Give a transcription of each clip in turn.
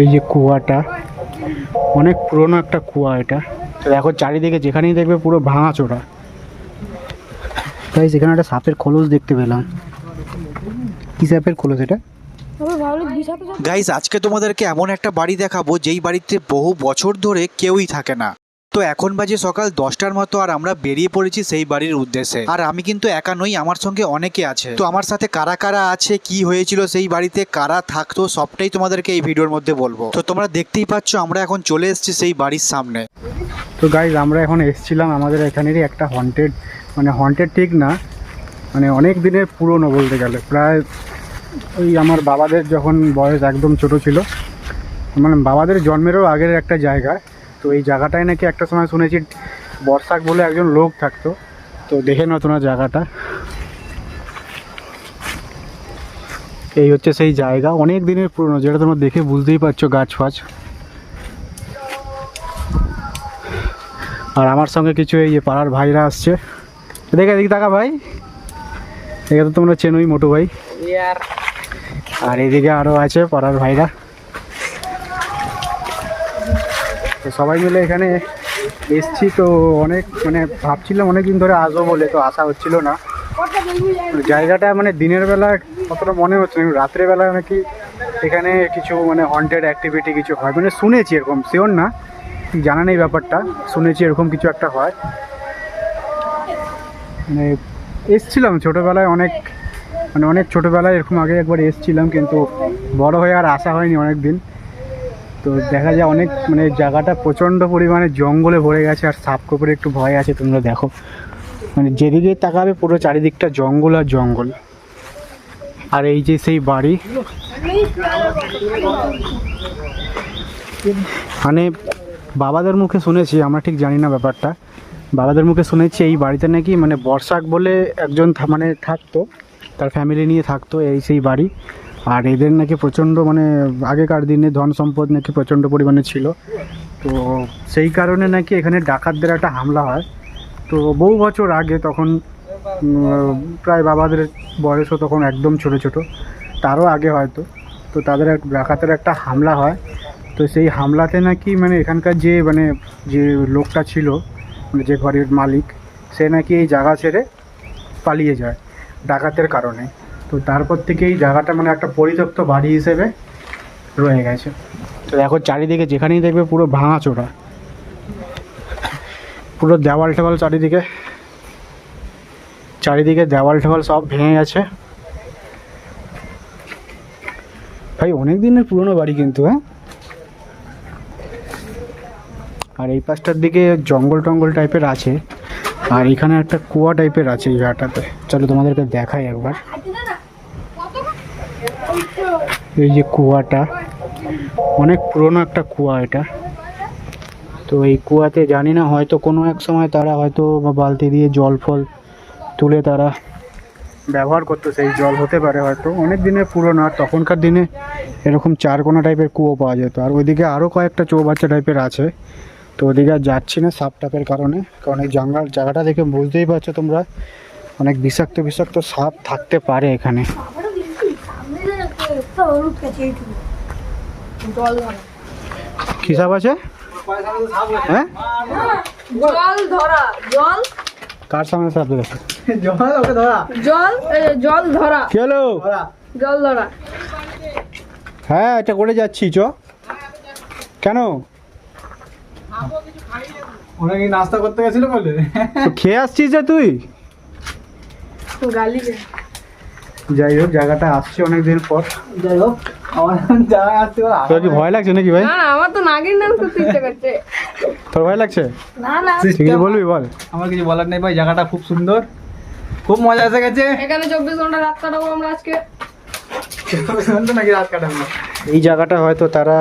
এই যে কুয়াটা অনেক পুরনো একটা কুয়া এটা। তো দেখো চারিদিকে যেখানেই দেখবে পুরো ভাঙা চোরা। তাই সেখানে একটা সাপের খোলস দেখতে পেলাম। কি সাপের খোলস এটা? গাইস আজকে তোমাদেরকে এমন একটা বাড়ি দেখাবো যেই বাড়িতে বহু বছর ধরে কেউই থাকে না। তো এখন বাজে সকাল দশটার মতো আর আমরা বেরিয়ে পড়েছি সেই বাড়ির উদ্দেশ্যে। আর আমি কিন্তু একা নই, আমার সঙ্গে অনেকে আছে। তো আমার সাথে কারা কারা আছে, কি হয়েছিল সেই বাড়িতে, কারা থাকতো, সবটাই তোমাদেরকে এই ভিডিওর মধ্যে বলব। তো তোমরা দেখতেই পাচ্ছ, আমরা এখন চলে এসেছি সেই বাড়ির সামনে। তো গাইজ আমরা এখন এসেছিলাম আমাদের এখানেরই একটা হন্টেড মানে হন্টেড ঠিক না মানে অনেক দিনের পুরনো বলতে গেলে। প্রায় ওই আমার বাবাদের যখন বয়স একদম ছোট ছিল মানে বাবাদের জন্মেরও আগের একটা জায়গা। তো এই জায়গাটায় নাকি একটা সময় শুনেছি বর্ষাক বলে একজন লোক থাকতো। তো দেখে নাও তোমার জায়গাটা। এই হচ্ছে সেই জায়গা অনেক দিনের পুরনো যেটা তোমরা দেখে বুঝতেই পারছ গাছ ফাছ। আর আমার সঙ্গে কিছু এই যে পাড়ার ভাইরা আসছে। দেখে এদিকে টাকা ভাই। এদিকে তো তোমরা চেনোই মোটু ভাই। আর এদিকে আরও আছে পাড়ার ভাইরা। সবাই মিলে এখানে এসছি তো অনেক মানে ভাবছিলাম অনেক দিন ধরে আসব বলে, তো আসা হচ্ছিল না। জায়গাটা মানে দিনের বেলা অতটা মনে হচ্ছে না, কিন্তু রাত্রের বেলা নাকি এখানে কিছু মানে হন্টেড অ্যাক্টিভিটি কিছু হয়। মানে শুনেছি এরকম শিওর না, জানা নেই ব্যাপারটা, শুনেছি এরকম কিছু একটা হয়। মানে এসছিলাম ছোটোবেলায় অনেক মানে অনেক ছোটোবেলায় এরকম আগে একবার এসছিলাম, কিন্তু বড় হয়ে আর আসা হয়নি অনেক দিন তো দেখা যায় অনেক মানে জায়গাটা প্রচণ্ড পরিমাণে জঙ্গলে ভরে গেছে আর সাপ কোপরে একটু ভয় আছে, তোমরা দেখো। মানে যেদিকে তাকাবে পুরো চারিদিকটা জঙ্গল আর জঙ্গল। আর এই যে সেই বাড়ি মানে বাবাদের মুখে শুনেছি, আমরা ঠিক জানি না ব্যাপারটা। বাবাদের মুখে শুনেছি, এই বাড়িতে নাকি মানে বর্ষাক বলে একজন মানে থাকতো, তার ফ্যামিলি নিয়ে থাকতো এই সেই বাড়ি। আর এদের নাকি প্রচণ্ড মানে আগেকার দিনে ধন সম্পদ নাকি প্রচণ্ড পরিমাণে ছিল। তো সেই কারণে নাকি এখানে ডাকাতদের একটা হামলা হয়। তো বহু বছর আগে তখন প্রায় বাবাদের বয়সও তখন একদম ছোট ছোট, তারও আগে হয়তো। তো তাদের এক, ডাকাতের একটা হামলা হয়। তো সেই হামলাতে নাকি মানে এখানকার যে মানে যে লোকটা ছিল মানে যে ঘরের মালিক, সে নাকি এই জায়গা ছেড়ে পালিয়ে যায়, ডাকাতের কারণে। তো তারপর থেকে এই জায়গাটা মানে একটা পরিত্যক্ত বাড়ি হিসেবে রয়ে গেছে। তো দেখো চারিদিকে যেখানেই দেখবে পুরো ভাঙা চোরা পুরো দেওয়াল টেওয়াল চারিদিকে। চারিদিকে দেওয়াল টেওয়াল সব ভেঙে গেছে। ভাই, অনেক দিনের পুরনো বাড়ি কিন্তু হ্যাঁ? আর এই পাশটার দিকে জঙ্গল টঙ্গল টাইপের আছে। আর এখানে একটা কুয়া টাইপের আছে এই জায়গাটাতে। চলো তোমাদেরকে দেখাই একবার। এই যে কুয়াটা, অনেক পুরনো একটা কুয়া এটা। তো এই কুয়াতে জানি না, হয়তো কোনো এক সময় তারা হয়তো বা বালতি দিয়ে জল ফল তুলে তারা ব্যবহার করতো, সেই জল হতে পারে হয়তো। অনেক দিনের পুরনো, আর তখনকার দিনে এরকম চারকোনা টাইপের কুয়ো পাওয়া যেত। আর ওইদিকে আরও কয়েকটা চৌবাচ্চা টাইপের আছে। তো ওদিকে আর যাচ্ছি না সাপ টাপের কারণে, কারণ এই জঙ্গল জায়গাটা দেখে বুঝতেই পারছ তোমরা, অনেক বিষাক্ত বিষাক্ত সাপ থাকতে পারে এখানে। কি সাপ আছে? হ্যাঁ? জল ধরা জল। কার সামনে সাপ জল এ, জল ধরা। কি হলো জল ধরা। হ্যাঁ এটা করে যাচ্ছি চ। কেন? ওরা কি নাস্তা করতে গেছিল বলে? খেয়ে আসছিস যে তুই? গালি দে। যাই হোক জায়গাটা আসছে অনেক দিন পর। যাই হোক আমার এখন জায়গায় তোর কি ভয় লাগছে নাকি ভাই? না না আমার তো নাগিন নাম করতে ইচ্ছে করছে তোর ভয় লাগছে? না না। ঠিক বলবি বল। আমার কিছু বলার নেই ভাই জায়গাটা খুব সুন্দর। খুব মজা এসে গেছে। এখানে চব্বিশ ঘণ্টা রাত কাটাবো আমরা আজকে। সুন্দর নাকি রাত কাটাবো? এই জায়গাটা হয়তো তারা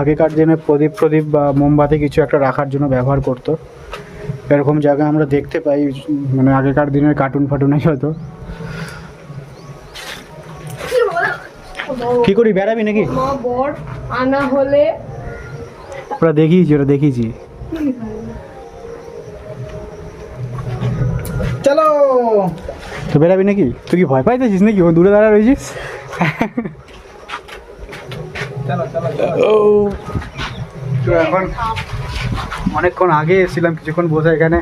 আগেকার দিনে প্রদীপ প্রদীপ বা মোমবাতি কিছু একটা রাখার জন্য ব্যবহার করতো। এরকম জায়গা আমরা দেখতে পাই মানে আগেকার দিনের কার্টুন ফাটুনে হয়তো। কি করি বেড়াবি নাকি? বর আনা হলে ওরা দেখিয়েছি ওরা দেখিয়েছি। চলো। তো বেড়াবি নাকি? তুই কি ভয় পাইতেছিস নাকি? ও দূরে দাঁড়া রয়েছিস। চলো চলো তো এখন অনেকক্ষণ আগে এসেছিলাম কিছুক্ষণ বসে এখানে।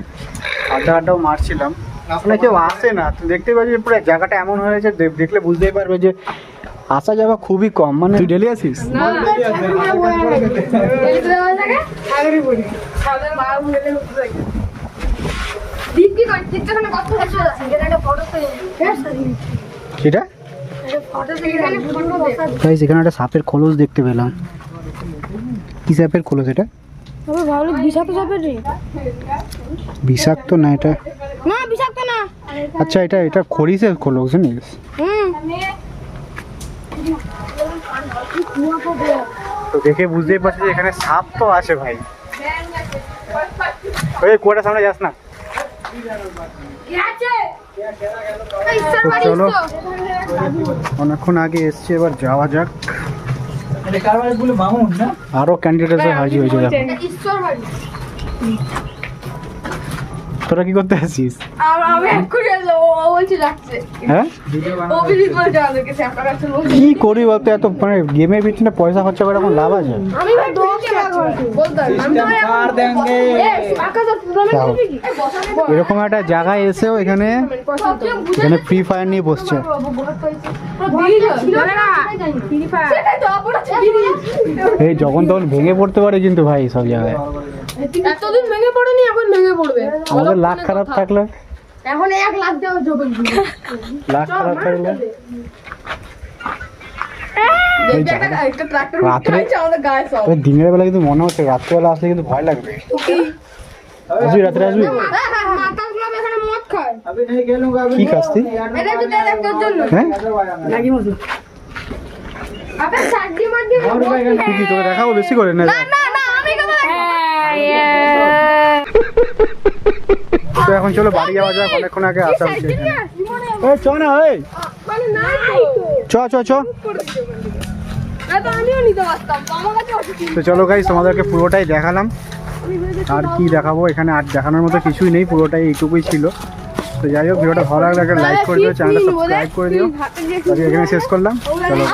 আড্ডা আড্ডাও মারছিলাম। আসলে কেউ আসে না। তো দেখতে পাচ্ছি পুরো জায়গাটা এমন হয়েছে দেখলে বুঝতেই পারবে যে আসা যাওয়া খুবই কম মানে তুই ডেলি আসিস এখানে একটা সেটা এখানে সাপের খোলস দেখতে পেলাম কি সাপের খোলস এটা বিষাক্ত সাপের বিষাক্ত না এটা না বিষাক্ত না আচ্ছা এটা এটা খরিসের খোলস জানিস তো দেখে বুঝতেই পারছি যে এখানে সাপ তো আছে ভাই। ওই কুয়াটার সামনে যাস না। চলো। অনেকক্ষণ আগে এসছি এবার যাওয়া যাক। আরও ক্যান্ডিডেট হাজির হয়েছে দেখো এটা ঈশ্বর বাড়ি তোরা কি করতে আসিস হ্যাঁ কি করি বলতো এত মানে গেমের পিছনে পয়সা খরচা করে এখন লাভ আছে এরকম একটা জায়গায় এসেও এখানে এখানে ফ্রি ফায়ার নিয়ে বসছে এই যখন তখন ভেঙে পড়তে পারে কিন্তু ভাই সব জায়গায় এতদিন ভেঙে পড়েনি এখন ভেঙে পড়বে। আমাদের লাখ খারাপ থাকলে? এখন এক লাখ দেওয়া যাবে। লাখ খারাপ থাকলে? দিনের বেলা কিন্তু মনে হচ্ছে রাত্রেবেলা আসলে কিন্তু ভয় লাগবে। আসবি রাত্রে আসবি? কি খাস তুই হ্যাঁ? দেখাবো? বেশি করে না তো এখন চলো বাড়ি যাওয়া যাক, অনেকক্ষণ আগে আসা হচ্ছে চ না, এই। চ চ চ। তো চলো গাইস তোমাদেরকে পুরোটাই দেখালাম। আর কি দেখাবো, এখানে আর দেখানোর মতো কিছুই নেই, পুরোটাই এইটুকুই ছিল। তো যাই হোক, ভিডিওটা ভালো লাগলে একটা লাইক করে দিও চ্যানেলটা সাবস্ক্রাইব করে দিও। এখানে শেষ করলাম। চলো।